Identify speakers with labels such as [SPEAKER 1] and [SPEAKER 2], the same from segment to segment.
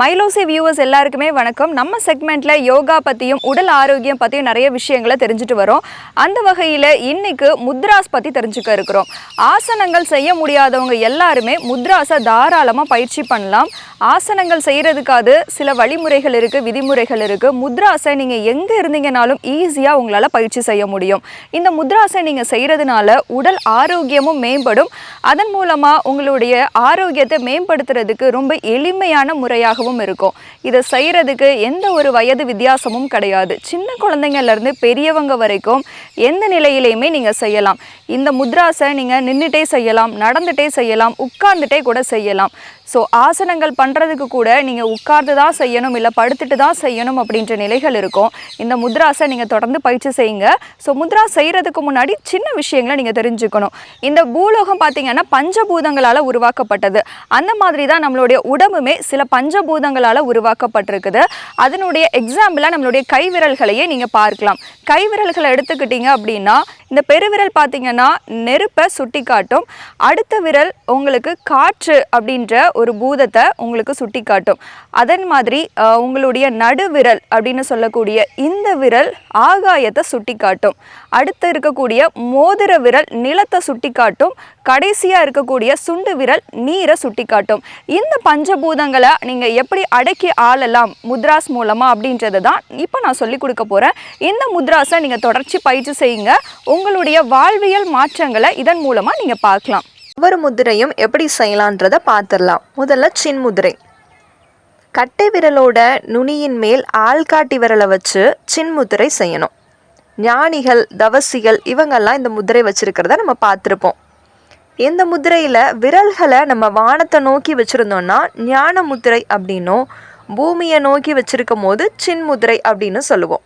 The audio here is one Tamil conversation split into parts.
[SPEAKER 1] மைலோசி வியூவர்ஸ் எல்லாருக்குமே வணக்கம். நம்ம செக்மெண்ட்ல யோகா பத்தியும் உடல் ஆரோக்கியம் பத்தியும் நிறைய விஷயங்களை தெரிஞ்சுட்டு வரோம். அந்த வகையில இன்னைக்கு முத்ராஸ் பத்தி தெரிஞ்சுக்க இருக்கிறோம். ஆசனங்கள் செய்ய முடியாதவங்க எல்லாருமே முத்ராஸை தாராளமா பயிற்சி பண்ணலாம். ஆசனங்கள் செய்யறதுக்காவது சில வழிமுறைகள் இருக்கு விதிமுறைகள் இருக்கு. முத்ராஸை நீங்க எங்க இருந்தீங்கனாலும் ஈஸியா உங்களால பயிற்சி செய்ய முடியும். இந்த முத்ராஸை நீங்க செய்யறதுனால உடல் ஆரோக்கியமும் மேம்படும். அதன் மூலமா உங்களுடைய ஆரோக்கியத்தை மேம்படுத்துறதுக்கு ரொம்ப எளிமையான முறையாகவும் இருக்கும். இதை செய்கிறதுக்கு எந்த ஒரு வயது வித்தியாசமும் கிடையாது. சின்ன குழந்தைங்கள்லேருந்து பெரியவங்க வரைக்கும் எந்த நிலையிலையுமே நீங்கள் செய்யலாம். இந்த முத்ராஸை நீங்க நின்றுட்டே செய்யலாம் நடந்துட்டே செய்யலாம் உட்கார்ந்துட்டே கூட செய்யலாம். ஸோ ஆசனங்கள் பண்ணுறதுக்கு கூட நீங்கள் உட்கார்ந்து தான் செய்யணும் இல்லை படுத்துட்டு தான் செய்யணும் அப்படின்ற நிலைகள் இருக்கும். இந்த முத்ராஸை நீங்கள் தொடர்ந்து பயிற்சி செய்யுங்க. ஸோ முத்ரா செய்கிறதுக்கு முன்னாடி சின்ன விஷயங்களை நீங்கள் தெரிஞ்சுக்கணும். இந்த பூலோகம் பார்த்தீங்கன்னா பஞ்சபூதங்களால் உருவாக்கப்பட்டது. அந்த மாதிரி தான் நம்மளுடைய உடம்புமே சில பஞ்சபூதங்களால் உருவாக்கப்பட்டிருக்குது. அதனுடைய எக்ஸாம்பிளாக நம்மளுடைய கைவிரல்களையே நீங்கள் பார்க்கலாம். கைவிரல்களை எடுத்துக்கிட்டீங்க அப்படின்னா இந்த பெருவிரல் பார்த்தீங்கன்னா நெருப்பை சுட்டி காட்டும் அடுத்த விரல் உங்களுக்கு காற்று அப்படின்ற ஒரு பூதத்தை உங்களுக்கு சுட்டி காட்டும் அதன் மாதிரி உங்களுடைய நடுவிரல் அப்படின்னு சொல்லக்கூடிய இந்த விரல் ஆகாயத்தை சுட்டி காட்டும் அடுத்து இருக்கக்கூடிய மோதிர விரல் நிலத்தை சுட்டி காட்டும் கடைசியாக இருக்கக்கூடிய சுண்டு விரல் நீரை சுட்டி காட்டும் இந்த பஞ்சபூதங்களை நீங்கள் எப்படி அடக்கி ஆளலாம் முத்ராஸ் மூலமாக அப்படின்றது தான் இப்போ நான் சொல்லி கொடுக்க போகிறேன் இந்த முத்ராஸை நீங்கள் தொடர்ச்சி பயிற்சி செய்யுங்க. உங்களுடைய வாழ்வியல் மாற்றங்களை இதன் மூலமாக நீங்கள் பார்க்கலாம்.
[SPEAKER 2] ஒவ்வொரு முதிரையும் எப்படி செய்யலான்றதை பார்த்துடலாம். முதல்ல சின் முதிரை. கட்டை விரலோட நுனியின் மேல் ஆள்காட்டி விரலை வச்சு சின் முதிரை செய்யணும். ஞானிகள் தவசிகள் இவங்கெல்லாம் இந்த முதிரை வச்சுருக்கிறத நம்ம பார்த்துருப்போம். இந்த முதிரையில் விரல்களை நம்ம வானத்தை நோக்கி வச்சுருந்தோம்னா ஞான முதிரை அப்படின்னும் பூமியை நோக்கி வச்சுருக்கும் போது சின்முதிரை அப்படின்னு சொல்லுவோம்.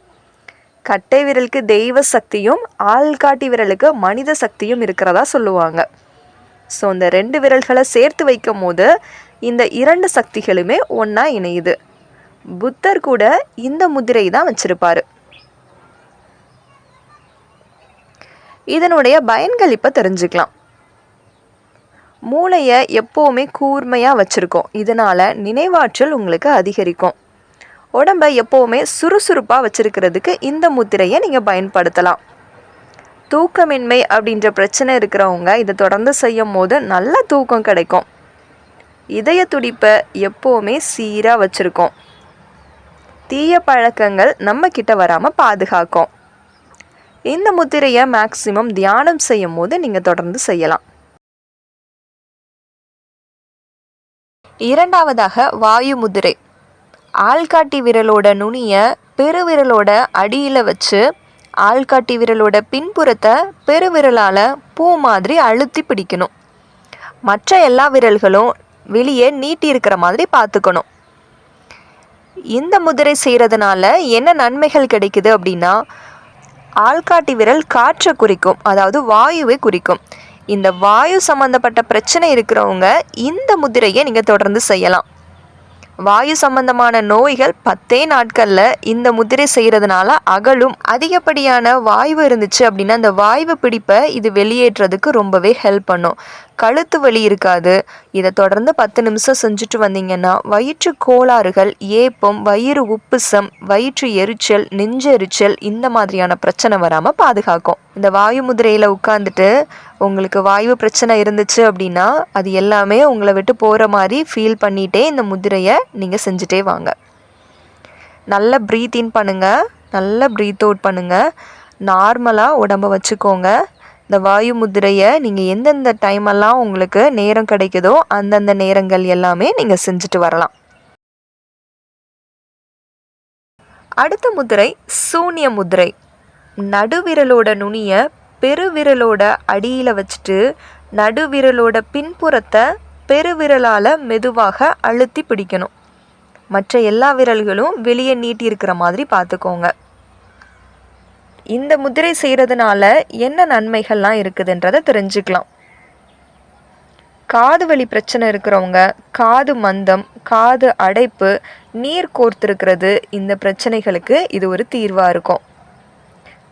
[SPEAKER 2] கட்டை விரலுக்கு தெய்வ சக்தியும் ஆள்காட்டி விரலுக்கு மனித சக்தியும் இருக்கிறதா சொல்லுவாங்க. ஸோ இந்த ரெண்டு விரல்களை சேர்த்து வைக்கும் போது இந்த இரண்டு சக்திகளுமே ஒன்றா இணையுது. புத்தர் கூட இந்த முதிரை தான் வச்சிருப்பார். இதனுடைய பயன்கள் இப்போ தெரிஞ்சுக்கலாம். மூளையை எப்போவுமே கூர்மையாக வச்சுருக்கோம். இதனால் நினைவாற்றல் உங்களுக்கு அதிகரிக்கும். உடம்பை எப்போவுமே சுறுசுறுப்பாக வச்சுருக்கிறதுக்கு இந்த முத்திரையை நீங்கள் பயன்படுத்தலாம். தூக்கமின்மை அப்படின்ற பிரச்சனை இருக்கிறவங்க இதை தொடர்ந்து செய்யும் போது நல்ல தூக்கம் கிடைக்கும். இதய துடிப்பை எப்போவுமே சீராக வச்சுருக்கோம். தீய பழக்கங்கள் நம்ம கிட்ட வராமல் பாதுகாக்கும். இந்த முத்திரையை மேக்சிமம் தியானம் செய்யும் போது நீங்கள் தொடர்ந்து செய்யலாம். இரண்டாவதாக வாயு முதிரை. ஆள்காட்டி விரலோட நுனியை பெருவிரலோட அடியில் வச்சு ஆள்காட்டி விரலோட பின்புறத்தை பெருவிரலால் பூ மாதிரி அழுத்தி பிடிக்கணும். மற்ற எல்லா விரல்களும் வெளியே நீட்டி இருக்கிற மாதிரி பார்த்துக்கணும். இந்த முதிரை செய்கிறதுனால என்ன நன்மைகள் கிடைக்குது அப்படின்னா ஆள்காட்டி விரல் காற்றை குறிக்கும் அதாவது வாயுவை குறிக்கும். இந்த வாயு சம்மந்தப்பட்ட பிரச்சனை இருக்கிறவங்க இந்த முதிரையை நீங்கள் தொடர்ந்து செய்யலாம். வாயு சம்பந்தமான நோய்கள் பத்தே நாட்களில் இந்த முதிரை செய்கிறதுனால அகலும். அதிகப்படியான வாய்வு இருந்துச்சு அப்படின்னா அந்த வாய்வு பிடிப்பை இது வெளியேற்றுறதுக்கு ரொம்பவே ஹெல்ப் பண்ணும். கழுத்து வலி இருக்காது. இதை தொடர்ந்து பத்து நிமிஷம் செஞ்சுட்டு வந்தீங்கன்னா வயிற்று கோளாறுகள் ஏப்பம் வயிறு உப்புசம் வயிற்று எரிச்சல் நெஞ்செரிச்சல் இந்த மாதிரியான பிரச்சனை வராமல் பாதுகாக்கும். இந்த வாயு முதிரையில் உட்காந்துட்டு உங்களுக்கு வாயு பிரச்சனை இருந்துச்சு அப்படின்னா அது எல்லாமே உங்களை விட்டு போகிற மாதிரி ஃபீல் பண்ணிகிட்டே இந்த முதிரையை நீங்கள் செஞ்சுட்டே வாங்க. நல்லா ப்ரீத் இன் பண்ணுங்கள் நல்லா ப்ரீத் அவுட் பண்ணுங்கள் நார்மலாக உடம்ப வச்சுக்கோங்க. இந்த வாயு முதிரையை நீங்கள் எந்தெந்த டைமெல்லாம் உங்களுக்கு நேரம் கிடைக்குதோ அந்தந்த நேரங்கள் எல்லாமே நீங்கள் செஞ்சுட்டு வரலாம். அடுத்த முதிரை சூன்ய முதிரை. நடுவிரலோட நுனியை பெருவிரலோட அடியில் வச்சுட்டு நடுவிரலோட பின்புறத்தை பெருவிரலால் மெதுவாக அழுத்தி பிடிக்கணும். மற்ற எல்லா விரல்களும் வெளியே நீட்டி இருக்கிற மாதிரி பார்த்துக்கோங்க. இந்த முதிரை செய்கிறதுனால என்ன நன்மைகள்லாம் இருக்குதுன்றதை தெரிஞ்சுக்கலாம். காது வலி பிரச்சனை இருக்கிறவங்க காது மந்தம் காது அடைப்பு நீர் கோர்த்திருக்கிறது இந்த பிரச்சனைகளுக்கு இது ஒரு தீர்வாக இருக்கும்.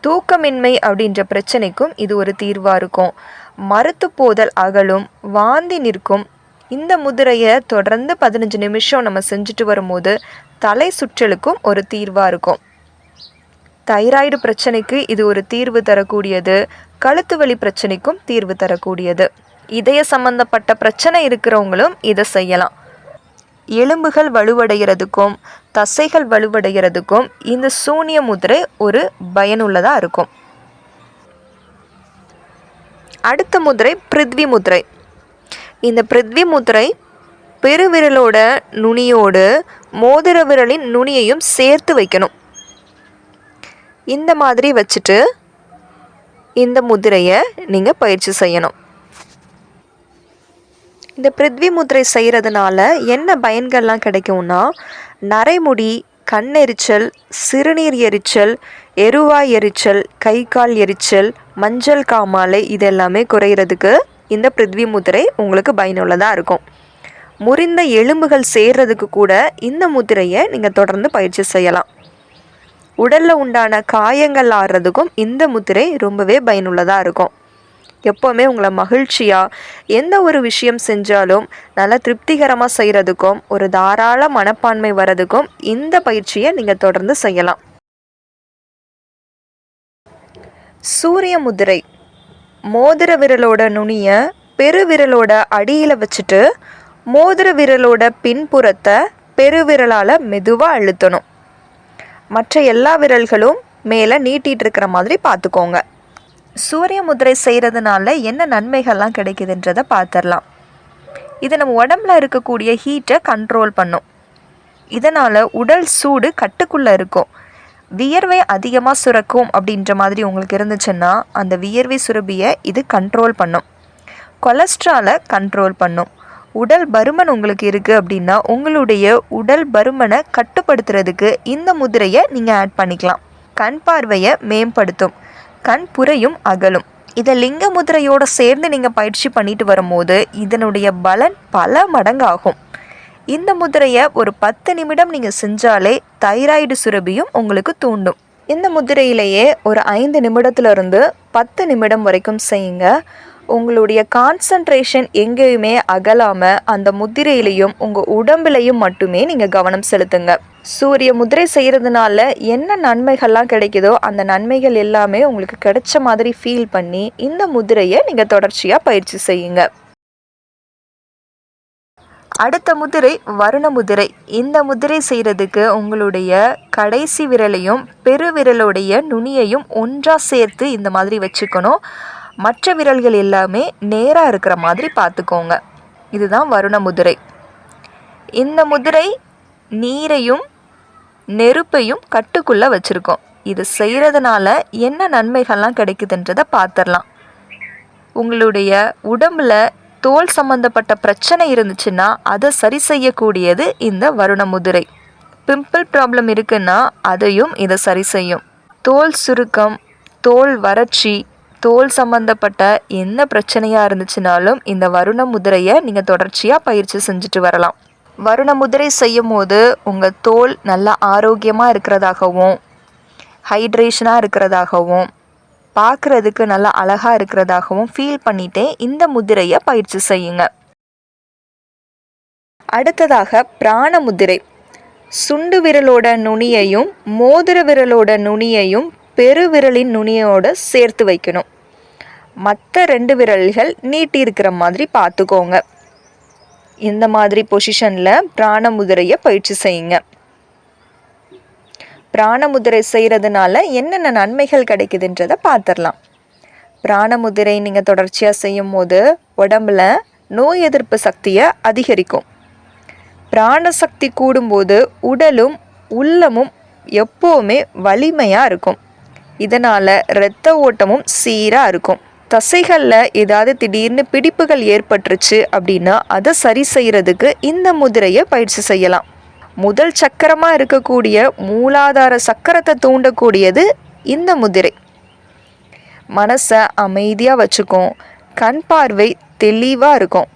[SPEAKER 2] தூக்கமின்மை அப்படின்ற பிரச்சனைக்கும் இது ஒரு தீர்வாக இருக்கும். மறுத்து போதல் அகலும் வாந்தி நிற்கும். இந்த முதிரையை தொடர்ந்து பதினஞ்சு நிமிஷம் நம்ம செஞ்சுட்டு வரும்போது தலை சுற்றலுக்கும் ஒரு தீர்வாக இருக்கும். தைராய்டு பிரச்சனைக்கு இது ஒரு தீர்வு தரக்கூடியது. கழுத்து வலி பிரச்சனைக்கும் தீர்வு தரக்கூடியது. இதய சம்பந்தப்பட்ட பிரச்சனை இருக்கிறவங்களும் இதை செய்யலாம். எலும்புகள் வலுவடைகிறதுக்கும் தசைகள் வலுவடைகிறதுக்கும் இந்த சூனிய முதிரை ஒரு பயனுள்ளதாக இருக்கும். அடுத்த முதிரை பிருத்வி முதிரை. இந்த பிருத்வி முதிரை பெருவிரலோட நுனியோடு மோதிர விரலின் நுனியையும் சேர்த்து வைக்கணும். இந்த மாதிரி வச்சுட்டு இந்த முதிரையை நீங்கள் பயிற்சி செய்யணும். இந்த பிருத்வி முதிரை செய்கிறதுனால என்ன பயன்கள்லாம் கிடைக்கும்னா நரைமுடி கண்ணெரிச்சல் சிறுநீர் எரிச்சல் எருவாய் எரிச்சல் கை கால் எரிச்சல் மஞ்சள் காமாலை இது எல்லாமே குறையிறதுக்கு இந்த பிருத்வி முதிரை உங்களுக்கு பயனுள்ளதாக இருக்கும். முறிந்த எலும்புகள் சேர்றதுக்கு கூட இந்த முதிரையை நீங்கள் தொடர்ந்து பயிற்சி செய்யலாம். உடலில் உண்டான காயங்கள் ஆடுறதுக்கும் இந்த முத்திரை ரொம்பவே பயனுள்ளதாக இருக்கும். எப்போவுமே உங்களை மகிழ்ச்சியாக எந்த ஒரு விஷயம் செஞ்சாலும் நல்லா திருப்திகரமாக செய்கிறதுக்கும் ஒரு தாராள மனப்பான்மை வர்றதுக்கும் இந்த பயிற்சியை நீங்கள் தொடர்ந்து செய்யலாம். சூரிய முதிரை. மோதிர விரலோட நுனியை பெருவிரலோட அடியில் வச்சுட்டு மோதிர விரலோட பின்புறத்தை பெருவிரலால் மெதுவாக அழுத்தணும். மற்ற எல்லா விரல்களும் மேலே நீட்டிகிட்டு இருக்கிற மாதிரி பார்த்துக்கோங்க. சூரிய முதிரை செய்கிறதுனால என்ன நன்மைகள்லாம் கிடைக்குதுன்றதை பார்த்துடலாம். இது நம்ம உடம்புல இருக்கக்கூடிய ஹீட்டை கண்ட்ரோல் பண்ணும். இதனால் உடல் சூடு கட்டுக்குள்ளே இருக்கும். வியர்வை அதிகமாக சுரக்கும் அப்படின்ற மாதிரி உங்களுக்கு இருந்துச்சுன்னா அந்த வியர்வை சுரபியை இது கண்ட்ரோல் பண்ணும். கொலஸ்ட்ராலை கண்ட்ரோல் பண்ணும். உடல் பருமன் உங்களுக்கு இருக்குது அப்படின்னா உங்களுடைய உடல் பருமனை கட்டுப்படுத்துறதுக்கு இந்த முதிரையை நீங்கள் ஆட் பண்ணிக்கலாம். கண் பார்வையை மேம்படுத்தும். கண் புரையும் அகலும். இதை லிங்க முதிரையோடு சேர்ந்து நீங்கள் பயிற்சி பண்ணிட்டு வரும்போது இதனுடைய பலன் பல மடங்காகும். இந்த முதிரையை ஒரு பத்து நிமிடம் நீங்கள் செஞ்சாலே தைராய்டு சுரபியும் உங்களுக்கு தூண்டும். இந்த முதிரையிலேயே ஒரு ஐந்து நிமிடத்துலேருந்து பத்து நிமிடம் வரைக்கும் செய்யுங்க. உங்களுடைய கான்சன்ட்ரேஷன் எங்கேயுமே அகலாமல் அந்த முதிரையிலையும் உங்கள் உடம்புலையும் மட்டுமே நீங்கள் கவனம் செலுத்துங்க. சூரிய முதிரை செய்கிறதுனால என்ன நன்மைகள்லாம் கிடைக்குதோ அந்த நன்மைகள் எல்லாமே உங்களுக்கு கிடைச்ச மாதிரி ஃபீல் பண்ணி இந்த முதிரையை நீங்கள் தொடர்ச்சியாக பயிற்சி செய்யுங்க. அடுத்த முதிரை வருண முதிரை. இந்த முதிரை செய்கிறதுக்கு உங்களுடைய கடைசி விரலையும் பெருவிரலுடைய நுனியையும் ஒன்றாக சேர்த்து இந்த மாதிரி வச்சுக்கணும். மற்ற விரல்கள் எல்லாமே நேராக இருக்கிற மாதிரி பார்த்துக்கோங்க. இதுதான் வருண முதிரை. இந்த முதிரை நீரையும் நெருப்பையும் கட்டுக்குள்ளே வச்சுருக்கோம். இது செய்கிறதுனால என்ன நன்மைகள்லாம் கிடைக்குதுன்றதை பார்த்துடலாம். உங்களுடைய உடம்புல தோல் சம்மந்தப்பட்ட பிரச்சனை இருந்துச்சுன்னா அதை சரி செய்யக்கூடியது இந்த வருண முதிரை. பிம்பிள் ப்ராப்ளம் இருக்குன்னா அதையும் இதை சரி செய்யும். தோல் சுருக்கம் தோல் வறட்சி தோல் சம்மந்தப்பட்ட என்ன பிரச்சனையாக இருந்துச்சுனாலும் இந்த வருண முதிரையை நீங்கள் தொடர்ச்சியாக பயிற்சி செஞ்சுட்டு வரலாம். வருண முதிரை செய்யும் போது உங்கள் தோல் நல்லா ஆரோக்கியமாக இருக்கிறதாகவும் ஹைட்ரேஷனாக இருக்கிறதாகவும் பார்க்குறதுக்கு நல்லா அழகாக இருக்கிறதாகவும் ஃபீல் பண்ணிட்டே இந்த முதிரையை பயிற்சி செய்யுங்க. அடுத்ததாக பிராண முதிரை. சுண்டு விரலோட நுனியையும் மோதிர விரலோட நுனியையும் பெருவிரலின் நுனியோடு சேர்த்து வைக்கணும். மற்ற ரெண்டு விரல்கள் நீட்டி இருக்கிற மாதிரி பார்த்துக்கோங்க. இந்த மாதிரி பொசிஷனில் பிராணமுதிரையை பயிற்சி செய்யுங்க. பிராணமுதிரை செய்கிறதுனால என்னென்ன நன்மைகள் கிடைக்குதுன்றதை பார்த்துடலாம். பிராணமுதிரை நீங்கள் தொடர்ச்சியாக செய்யும் போது உடம்புல நோய் எதிர்ப்பு சக்தியை அதிகரிக்கும். பிராண சக்தி கூடும்போது உடலும் உள்ளமும் எப்போவுமே வலிமையாக இருக்கும். இதனால் இரத்த ஓட்டமும் சீராக இருக்கும். தசைகளில் ஏதாவது திடீர்னு பிடிப்புகள் ஏற்பட்டுருச்சு அப்படின்னா அதை சரி செய்கிறதுக்கு இந்த முதிரையை பயிற்சி செய்யலாம். முதல் சக்கரமாக இருக்கக்கூடிய மூலாதார சக்கரத்தை தூண்டக்கூடியது இந்த முதிரை. மனசை அமைதியாக வச்சுக்கும். கண் பார்வை தெளிவாக இருக்கும்.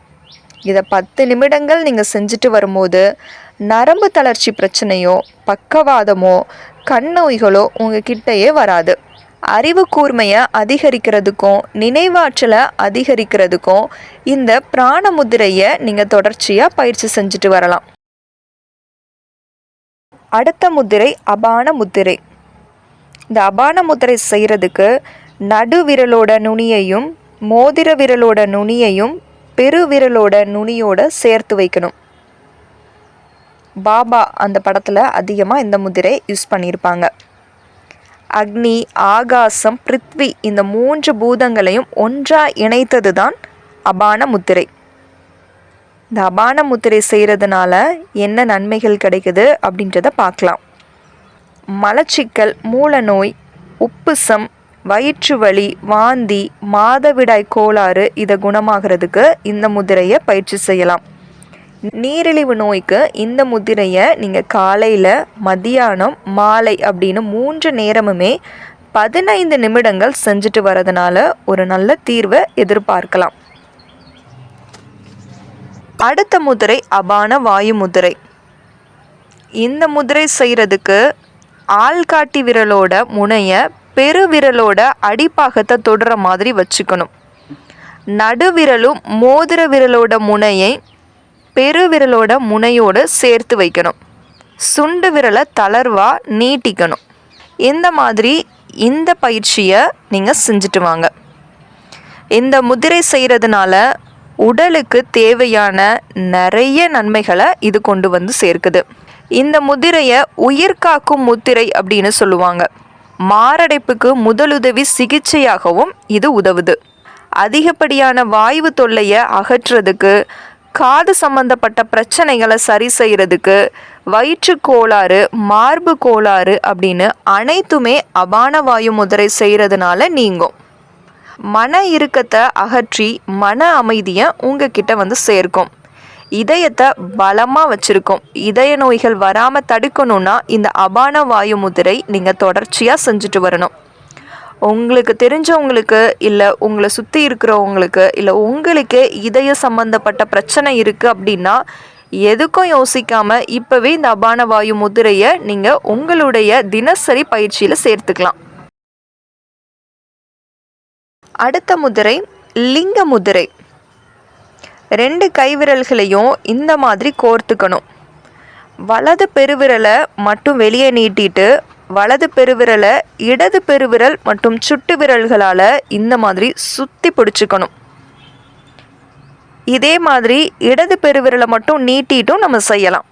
[SPEAKER 2] இதை பத்து நிமிடங்கள் நீங்கள் செஞ்சுட்டு வரும்போது நரம்பு தளர்ச்சி பிரச்சனையோ பக்கவாதமோ கண் நோய்களோ உங்கள் கிட்டேயே வராது. அறிவு கூர்மையை அதிகரிக்கிறதுக்கும் நினைவாற்றலை அதிகரிக்கிறதுக்கும் இந்த பிராண முதிரையை நீங்கள் தொடர்ச்சியாக பயிற்சி செஞ்சுட்டு வரலாம். அடுத்த முதிரை அபான முதிரை இந்த அபான முதிரை செய்கிறதுக்கு நடுவிரலோட நுனியையும் மோதிர விரலோட நுனியையும் பெருவிரலோட நுனியோட சேர்த்து வைக்கணும். பாபா அந்த படத்தில் அதிகமாக இந்த முதிரை யூஸ் பண்ணியிருப்பாங்க. அக்னி ஆகாசம் பிருத்வி இந்த மூன்று பூதங்களையும் ஒன்றாக இணைத்தது தான் அபான முத்திரை. இந்த அபான முத்திரை செய்கிறதுனால என்ன நன்மைகள் கிடைக்குது அப்படின்றத பார்க்கலாம். மலச்சிக்கல் மூலநோய் உப்புசம் வயிற்று வலி வாந்தி மாதவிடாய் கோளாறு இதை குணமாகிறதுக்கு இந்த முதிரையை பயிற்சி செய்யலாம். நீரிழிவு நோய்க்கு இந்த முதிரையை நீங்கள் காலையில் மதியானம் மாலை அப்படின்னு மூன்று நேரமுமே பதினைந்து நிமிடங்கள் செஞ்சுட்டு வரதுனால ஒரு நல்ல தீர்வை எதிர்பார்க்கலாம். அடுத்த முதிரை அபான வாயு முதிரை இந்த முதிரை செய்கிறதுக்கு ஆள்காட்டி விரலோட முனைய பெருவிரலோட அடிப்பாகத்தை தொடுற மாதிரி வச்சுக்கணும். நடுவிரலும் மோதிர விரலோட முனையை பெருவிரலோட முனையோடு சேர்த்து வைக்கணும். சுண்டு விரலை தளர்வாக நீட்டிக்கணும். இந்த மாதிரி இந்த பயிற்சியை நீங்கள் செஞ்சுட்டு வாங்க. இந்த முதிரை செய்கிறதுனால உடலுக்கு தேவையான நிறைய நன்மைகளை இது கொண்டு வந்து சேர்க்குது. இந்த முதிரையை உயிர் காக்கும் முத்திரை அப்படின்னு சொல்லுவாங்க. மாரடைப்புக்கு முதலுதவி சிகிச்சையாகவும் இது உதவுது. அதிகப்படியான வாயு தொல்லையை அகற்றுறதுக்கு காது சம்பந்தப்பட்ட பிரச்சனைகளை சரி செய்கிறதுக்கு வயிற்று கோளாறு மார்பு கோளாறு அப்படின்னு அனைத்துமே அபான வாயு முதிரை செய்கிறதுனால நீங்கும். மன இறுக்கத்தை அகற்றி மன அமைதியை உங்ககிட்ட வந்து சேர்க்கும். இதயத்தை பலமாக வச்சுருக்கும். இதய நோய்கள் வராமல் தடுக்கணும்னா இந்த அபான வாயு முதிரை நீங்கள் தொடர்ச்சியாக செஞ்சுட்டு வரணும். உங்களுக்கு தெரிஞ்சவங்களுக்கு இல்லை உங்களை சுற்றி இருக்கிறவங்களுக்கு இல்லை உங்களுக்கு இதய சம்பந்தப்பட்ட பிரச்சனை இருக்குது அப்படின்னா எதுக்கும் யோசிக்காமல் இப்போவே இந்த அபான வாயு முதிரையை நீங்கள் உங்களுடைய தினசரி பயிற்சியில் சேர்த்துக்கலாம். அடுத்த முதிரை லிங்க முதிரை. ரெண்டு கைவிரல்களையும் இந்த மாதிரி கோர்த்துக்கணும். வலது பெருவிரலை மட்டும் வெளியே நீட்டிட்டு வலது பெருவிரலை இடது பெருவிரல் மற்றும் சுட்டு விரல்களால் இந்த மாதிரி சுற்றி பிடிச்சிக்கணும். இதே மாதிரி இடது பெருவிரலை மட்டும் நீட்டிட்டும் நம்ம செய்யலாம்.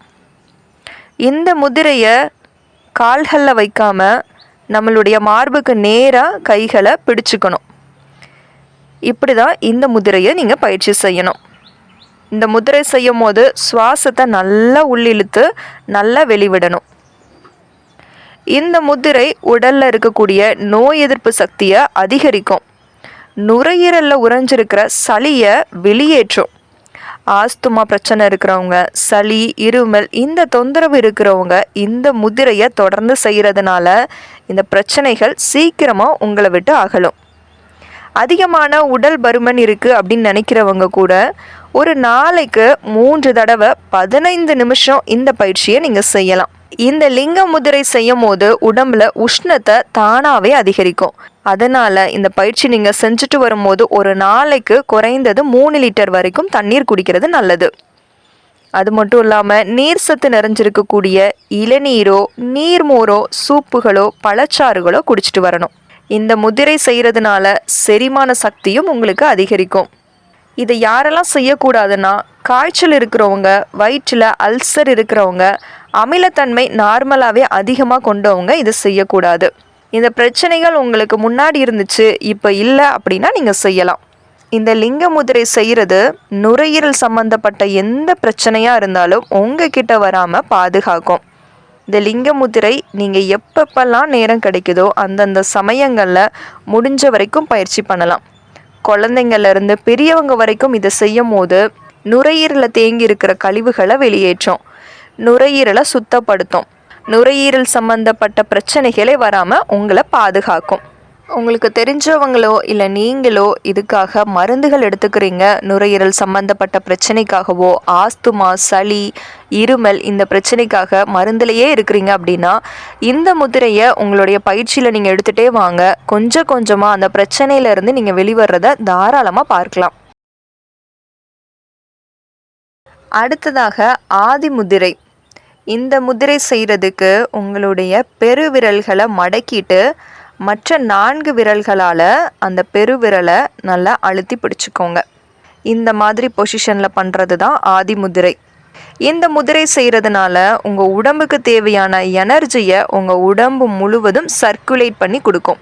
[SPEAKER 2] இந்த முதிரையை கால்களில் வைக்காமல் நம்மளுடைய மார்புக்கு நேராக கைகளை பிடிச்சுக்கணும். இப்படி தான் இந்த முதிரையை நீங்கள் பயிற்சி செய்யணும். இந்த முதிரை செய்யும் போது சுவாசத்தை நல்லா உள்ளிழுத்து நல்லா வெளிவிடணும். இந்த முதிரை உடலில் இருக்கக்கூடிய நோய் எதிர்ப்பு சக்தியை அதிகரிக்கும். நுரையீரலில் உறைஞ்சிருக்கிற சளியை வெளியேற்றும். ஆஸ்துமா பிரச்சனை இருக்கிறவங்க சளி இருமல் இந்த தொந்தரவு இருக்கிறவங்க இந்த முதிரையை தொடர்ந்து செய்கிறதுனால இந்த பிரச்சனைகள் சீக்கிரமாக உங்களை விட்டு அகலும். அதிகமான உடல் பருமன் இருக்குது அப்படின்னு நினைக்கிறவங்க கூட ஒரு நாளைக்கு மூன்று தடவை பதினைந்து நிமிஷம் இந்த பயிற்சியை நீங்கள் செய்யலாம். இந்த லிங்க முதிரை செய்யும் போது உடம்புல உஷ்ணத்தை தானாகவே அதிகரிக்கும். அதனால் இந்த பயிற்சி நீங்கள் செஞ்சுட்டு வரும்போது ஒரு நாளைக்கு குறைந்தது மூணு லிட்டர் வரைக்கும் தண்ணீர் குடிக்கிறது நல்லது. அது மட்டும் இல்லாமல் நீர் சத்து நிறைஞ்சிருக்கக்கூடிய இளநீரோ நீர்மோரோ சூப்புகளோ பழச்சாறுகளோ குடிச்சிட்டு வரணும். இந்த முதிரை செய்கிறதுனால செரிமான சக்தியும் உங்களுக்கு அதிகரிக்கும். இதை யாரெல்லாம் செய்யக்கூடாதுன்னா காய்ச்சல் இருக்கிறவங்க வயிற்றில் அல்சர் இருக்கிறவங்க அமிலத்தன்மை நார்மலாகவே அதிகமாக கொண்டவங்க இதை செய்யக்கூடாது. இந்த பிரச்சனைகள் உங்களுக்கு முன்னாடி இருந்துச்சு இப்போ இல்லை அப்படின்னா நீங்கள் செய்யலாம். இந்த லிங்க முதிரை செய்கிறது நுரையீரல் சம்பந்தப்பட்ட எந்த பிரச்சனையாக இருந்தாலும் உங்ககிட்ட வராமல் பாதுகாக்கும். இந்த லிங்க முதிரை நீங்கள் எப்பப்பெல்லாம் நேரம் கிடைக்குதோ அந்தந்த சமயங்களில் முடிஞ்ச வரைக்கும் பயிற்சி பண்ணலாம். குழந்தைங்கள்லேருந்து பெரியவங்க வரைக்கும் இதை செய்யும் போது நுரையீரலில் தேங்கி இருக்கிற கழிவுகளை வெளியேற்றும். நுரையீரலை சுத்தப்படுத்தும். நுரையீரல் சம்பந்தப்பட்ட பிரச்சனைகளே வராமல் உங்களை பாதுகாக்கும். உங்களுக்கு தெரிஞ்சவங்களோ இல்லை நீங்களோ இதுக்காக மருந்துகள் எடுத்துக்கிறீங்க நுரையீரல் சம்பந்தப்பட்ட பிரச்சனைக்காகவோ ஆஸ்துமா சளி இருமல் இந்த பிரச்சனைக்காக மருந்துலையே இருக்கிறீங்க அப்படின்னா இந்த முதிரையை உங்களுடைய பயிற்சியில் நீங்கள் எடுத்துகிட்டே வாங்க. கொஞ்சம் கொஞ்சமாக அந்த பிரச்சனையிலேருந்து நீங்கள் வெளிவர்றதை தாராளமாக பார்க்கலாம். அடுத்ததாக ஆதி முதிரை. இந்த முதிரை செய்கிறதுக்கு உங்களுடைய பெருவிரல்களை மடக்கிட்டு மற்ற நான்கு விரல்களால் அந்த பெருவிரலை நல்லா அழுத்தி பிடிச்சிக்கோங்க. இந்த மாதிரி பொசிஷனில் பண்ணுறது தான் ஆதி முதிரை. இந்த முதிரை செய்கிறதுனால உங்கள் உடம்புக்கு தேவையான எனர்ஜியை உங்கள் உடம்பு முழுவதும் சர்க்குலேட் பண்ணி கொடுக்கும்.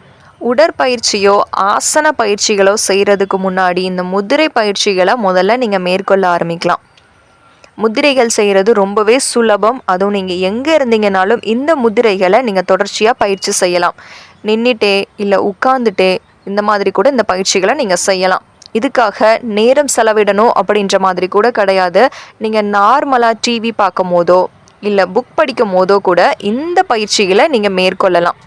[SPEAKER 2] உடற்பயிற்சியோ ஆசன பயிற்சிகளோ செய்கிறதுக்கு முன்னாடி இந்த முதிரை பயிற்சிகளை முதல்ல நீங்கள் மேற்கொள்ள ஆரம்பிக்கலாம். முதிரைகள் செய்கிறது ரொம்பவே சுலபம். அதுவும் நீங்கள் எங்கே இருந்தீங்கனாலும் இந்த முதிரைகளை நீங்கள் தொடர்ச்சியாக பயிற்சி செய்யலாம். நின்றுட்டே இல்லை உட்காந்துட்டே இந்த மாதிரி கூட இந்த பயிற்சிகளை நீங்கள் செய்யலாம். இதுக்காக நேரம் செலவிடணும் அப்படின்ற மாதிரி கூட கிடையாது. நீங்கள் நார்மலாக டிவி பார்க்கும் போதோ இல்லை புக் படிக்கும் போதோ கூட இந்த பயிற்சிகளை நீங்கள் மேற்கொள்ளலாம்.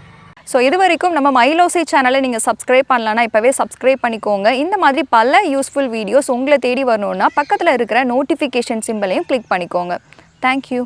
[SPEAKER 1] ஸோ இது வரைக்கும் நம்ம மைலோசி சேனலை நீங்கள் சப்ஸ்கிரைப் பண்ணலன்னா இப்போவே சப்ஸ்கிரைப் பண்ணிக்கோங்க. இந்த மாதிரி பல யூஸ்ஃபுல் வீடியோஸ் உங்களை தேடி வரணுன்னா பக்கத்தில் இருக்கிற நோட்டிஃபிகேஷன் சிம்பிளையும் கிளிக் பண்ணிக்கோங்க. Thank you